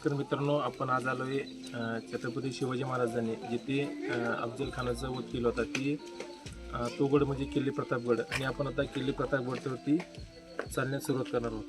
नमस्कार मित्रांनो आपण आज आलो आहे छत्रपती शिवाजी महाराजांनी जिथे अफजल खानाचा वध केला होता. ती तो गड म्हणजे किल्ले प्रतापगड. आणि आपण आता किल्ले प्रतापगडवरती चालण्यास सुरुवात करणार आहोत.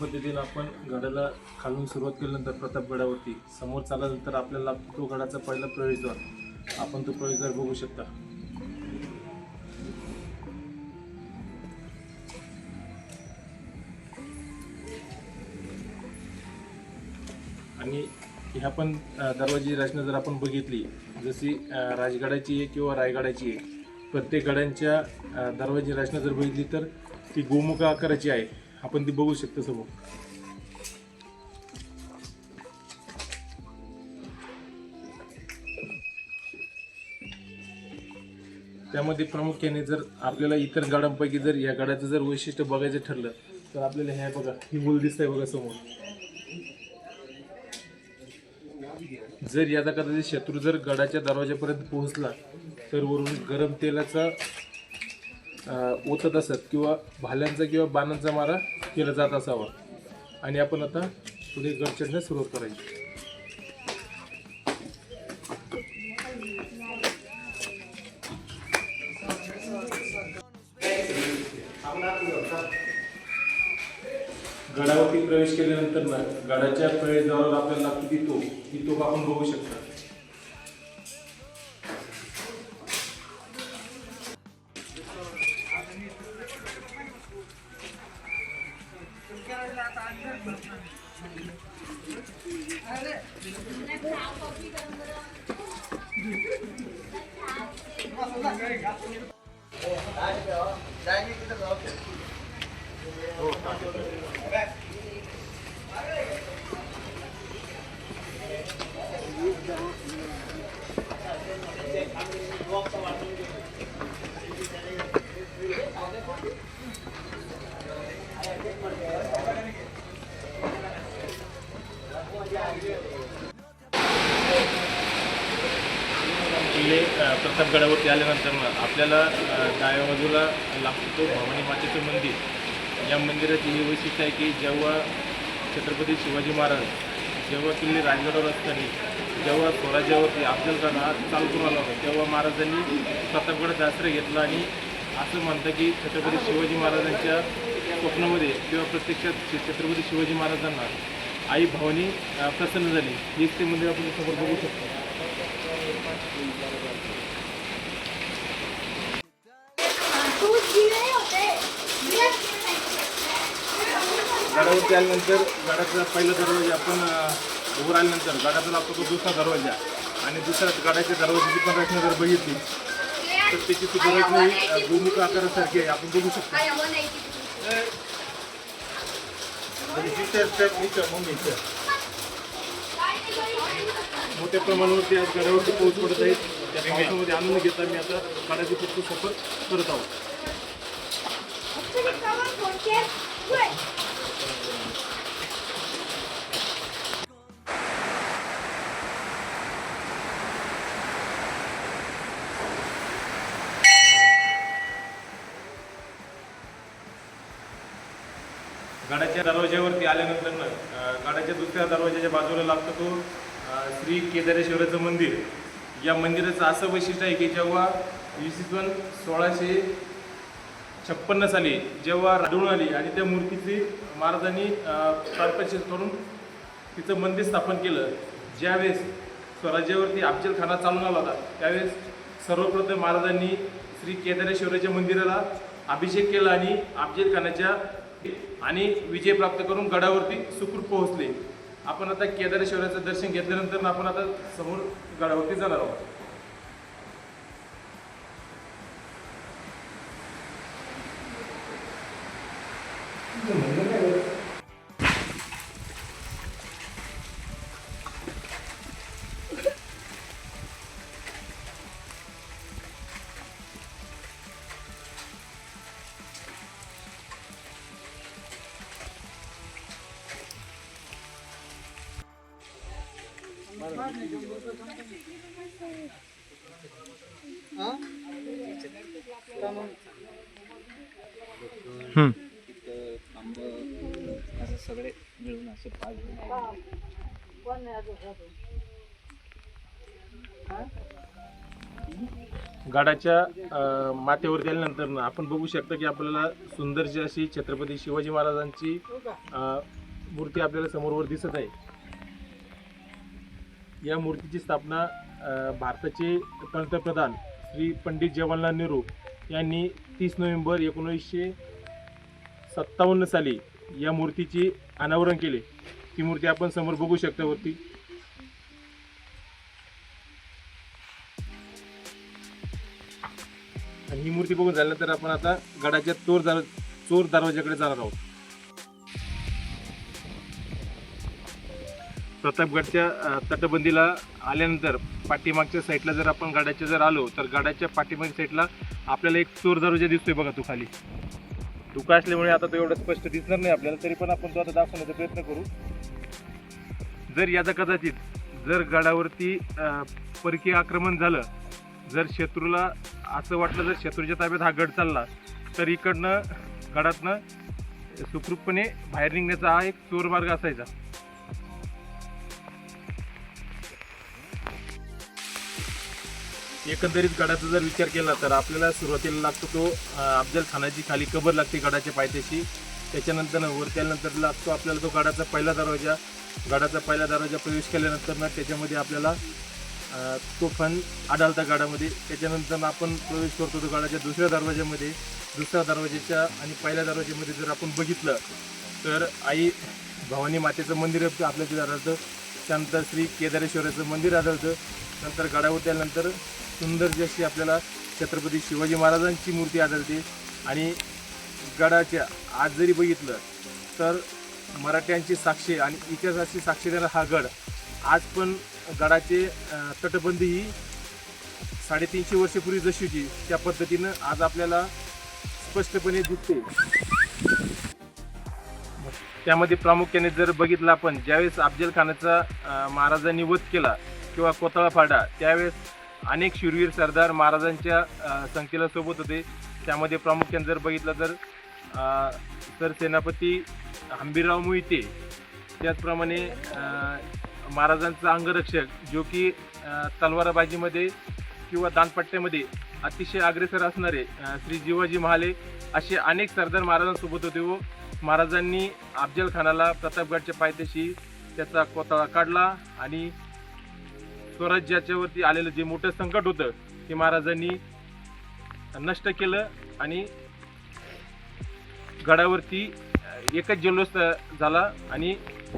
पद्धतीनं आपण गडाला खालून सुरुवात केल्यानंतर प्रतापगडावरती समोर चालल्यानंतर आपल्याला तो गडाचा पहिला प्रवेशद्वार आपण तो प्रवेशद्वार बघू शकता. आणि ह्या पण दरवाजी रचना जर आपण बघितली जशी राजगडाची आहे किंवा रायगडाची आहे प्रत्येक गड्यांच्या दरवाजी रचना जर बघितली तर ती गोमुख आकाराची आहे. आपण ती बघू शकतो समोर. त्यामध्ये प्रामुख्याने जर आपल्याला इतर गाड्यांपैकी जर या गाड्याचं जर वैशिष्ट्य बघायचं ठरलं तर आपल्याला हे बघा ही मूल दिसतंय बघा समोर. जर याचा कदाचित शत्रू जर गडाच्या दरवाजापर्यंत पोहोचला तर वरून गरम तेलाचा ओतत असत किंवा भाल्यांचा किंवा बाणांचा मारा केला जात असावा. आणि आपण आता पुढे गडचढण्यास सुरुवात करायची. गडावरती प्रवेश केल्यानंतर ना गडाच्या प्रवेशद्वारावर आपल्याला किती तोफ ही तोफ आपण बघू शकता. किल्ले अ, प्रतापगडावरती आल्यानंतर ना आपल्याला डाव्या बाजूला लागतो तो भवानी मातेचं मंदिर. या मंदिराची ही वैशिष्ट्य आहे की जेव्हा छत्रपती शिवाजी महाराज जेव्हा किल्ले राजगडावर असताना जेव्हा स्वराज्यावरती अफजल हा चालू करून आला होता तेव्हा महाराजांनी प्रतापगडाचा आश्रय घेतला आणि असं म्हणतं की छत्रपती शिवाजी महाराजांच्या स्वप्नामध्ये किंवा प्रत्यक्षात छत्रपती शिवाजी महाराजांना आई भवानी प्रसन्न झाली. हेच ते मंदिर आपण समोर बघू शकतो. गडावरती आल्यानंतर गाड्याचा पहिला दरवाजा आपण उभं वर आल्यानंतर गडाचा लागतो तो दुसरा दरवाजा. आणि दुसऱ्या गाड्याच्या दरवाजाची पण रचना जर बघितली तर त्याची सुद्धा रचना ही भूमिका आकारासारखी आहे. आपण बघू शकतो. मोठ्या प्रमाणावरती आज गाड्यावरती पाऊस पडत आहेत त्या पावसामध्ये आनंद घेता मी आता गाड्याची फक्त सफर करत आहोत. गडाच्या दरवाज्यावरती आल्यानंतर गाडाच्या गडाच्या दुसऱ्या दरवाजाच्या बाजूला लागतो तो श्री केदारेश्वराचं मंदिर. या मंदिराचं असं वैशिष्ट्य आहे की जेव्हा इसवी सन सोळाशे छप्पन्न साली जेव्हा आढळून आली आणि त्या मूर्तीची महाराजांनी प्राणप्रतिष्ठा करून तिचं मंदिर स्थापन केलं ज्यावेळेस स्वराज्यावरती अफजल खाना चालून आला होता त्यावेळेस सर्वप्रथम महाराजांनी श्री केदारेश्वराच्या मंदिराला अभिषेक केला आणि अफजल खानाच्या आणि विजय प्राप्त करून गडावरती सुखरूप पोहोचले आपण आता केदारेश्वराचं दर्शन घेतल्यानंतर आपण आता समोर गडावरती जाणार आहोत हम्म. तिथं सगळे मिळून असे पाच गडाच्या माथ्यावर गेल्यानंतर आपण बघू शकता की आपल्याला सुंदरशी अशी छत्रपती शिवाजी महाराजांची मूर्ती आपल्याला समोरवर दिसत आहे. या मूर्तीची स्थापना भारताचे पंतप्रधान श्री पंडित जवाहरलाल नेहरू यांनी तीस नोव्हेंबर एकोणीसशे सत्तावन्न साली या मूर्तीची अनावरण केले. ती मूर्ती आपण समोर बघू शकता वरती. आणि ही मूर्ती बघून झाल्यानंतर आपण आता गडाच्या चोर दर चोर दरवाज्याकडे जाणार आहोत. प्रतापगडच्या तटबंदीला आल्यानंतर पाठीमागच्या साईडला जर आपण गडाच्या जर आलो तर गडाच्या पाठीमागच्या साईडला आपल्याला एक चोर दरवाजा दिसतोय बघा तो खाली. धुका असल्यामुळे आता तो एवढं स्पष्ट दिसणार नाही आपल्याला तरी पण आपण तो आता दाखवण्याचा प्रयत्न करू. जर याचा कदाचित जर गडावरती परकीय आक्रमण झालं जर शत्रूला असं वाटलं जर शत्रूच्या ताब्यात हा गड चालला तर इकडनं गडातनं सुखरूपपणे बाहेर निघण्याचा हा एक चोर मार्ग असायचा. एकंदरीत गडाचा जर विचार केला तर आपल्याला सुरुवातीला लागतो तो अफजल खानाची खाली कबर लागते गडाच्या पायथ्याशी. त्याच्यानंतर वर त्यानंतर लागतो आपल्याला तो गडाचा पहिला दरवाजा. गडाचा पहिला दरवाजा प्रवेश केल्यानंतर ना त्याच्यामध्ये आपल्याला तो फन आढळता गडामध्ये. त्याच्यानंतर आपण प्रवेश करतो तो गडाच्या दुसऱ्या दरवाज्यामध्ये दुसऱ्या दरवाज्याच्या आणि पहिल्या दरवाज्यामध्ये जर आपण बघितलं तर आई भवानी मातेचं मंदिर आपल्या तिथे आढळतं. त्यानंतर श्री केदारेश्वराचं मंदिर आढळतं. नंतर गडावर त्यानंतर सुंदर अशी आपल्याला छत्रपती शिवाजी महाराजांची मूर्ती आढळते. आणि गडाच्या आज जरी बघितलं तर मराठ्यांची साक्षी आणि इतिहासाची साक्षी देणारा हा गड आज पण गडाचे तटबंदी ही साडेतीनशे वर्षपूर्वी जशी होती त्या पद्धतीनं आज आपल्याला स्पष्टपणे दिसते. त्यामध्ये प्रामुख्याने जर बघितलं आपण ज्यावेळेस अफजल खानाचा महाराजांनी वध केला किंवा कोतळा फाडा त्यावेळेस अनेक शूरवीर सरदार महाराजांच्या संख्येला सोबत होते. त्यामध्ये प्रामुख्याने जर बघितलं तर तर सेनापती हंबीरराव मोहिते त्याचप्रमाणे महाराजांचा अंगरक्षक जो की तलवारबाजीमध्ये किंवा दानपट्ट्यामध्ये अतिशय अग्रेसर असणारे श्री जिवाजी महाले असे अनेक सरदार महाराजांसोबत होते व महाराजांनी अफजल खानाला प्रतापगडच्या पायथ्याशी त्याचा कोताळा काढला आणि स्वराज्याच्यावरती आलेलं जे मोठं संकट होतं ते महाराजांनी नष्ट केलं आणि गडावरती एकच जल्लोष झाला आणि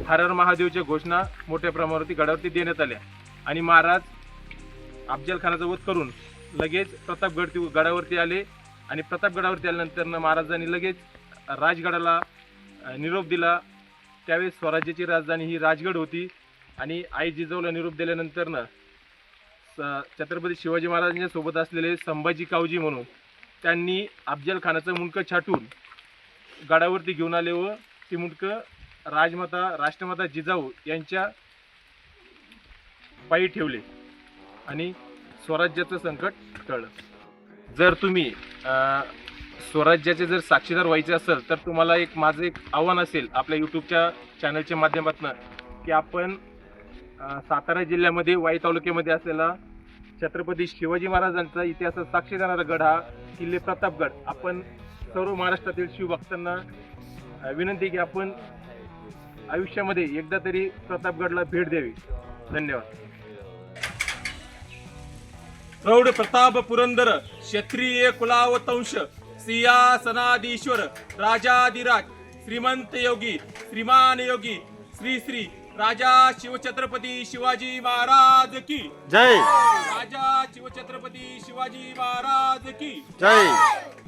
हर हर महादेवच्या घोषणा मोठ्या प्रमाणावरती गडावरती देण्यात आल्या. आणि महाराज अफजल खानाचा वध करून लगेच प्रतापगड गडावरती आले आणि प्रतापगडावरती आल्यानंतर महाराजांनी लगेच राजगडाला निरोप दिला. त्यावेळेस स्वराज्याची राजधानी ही राजगड होती. आणि आई जिजाऊला निरोप दिल्यानंतर स- छत्रपती शिवाजी महाराजांच्या सोबत असलेले संभाजी कावजी म्हणून त्यांनी अफजल खानाचं मुंडकं छाटून गडावरती घेऊन आले व ती मुंडकं राजमाता राष्ट्रमाता जिजाऊ यांच्या पायी ठेवले आणि स्वराज्याचं संकट टळलं. जर तुम्ही स्वराज्याचे जर साक्षीदार व्हायचे असेल तर तुम्हाला एक माझं एक आव्हान असेल आपल्या यूट्यूबच्या चॅनलच्या माध्यमातून की आपण सातारा जिल्ह्यामध्ये वाई तालुक्यामध्ये असलेला छत्रपती शिवाजी महाराजांचा इतिहासात साक्षी देणारा गड हा किल्ले प्रतापगड. आपण सर्व महाराष्ट्रातील शिवभक्तांना विनंती की आपण आयुष्यामध्ये एकदा तरी प्रतापगडला भेट द्यावी. धन्यवाद. प्रौढ प्रताप पुरंदर क्षत्रिय कुलावतंश सिंहासनाधीश्वर राजाधिराज श्रीमंत योगी श्रीमान योगी श्री श्री राजा शिवछत्रपती शिवाजी महाराज की। जय। राजा शिवछत्रपती शिवाजी महाराज की। जय।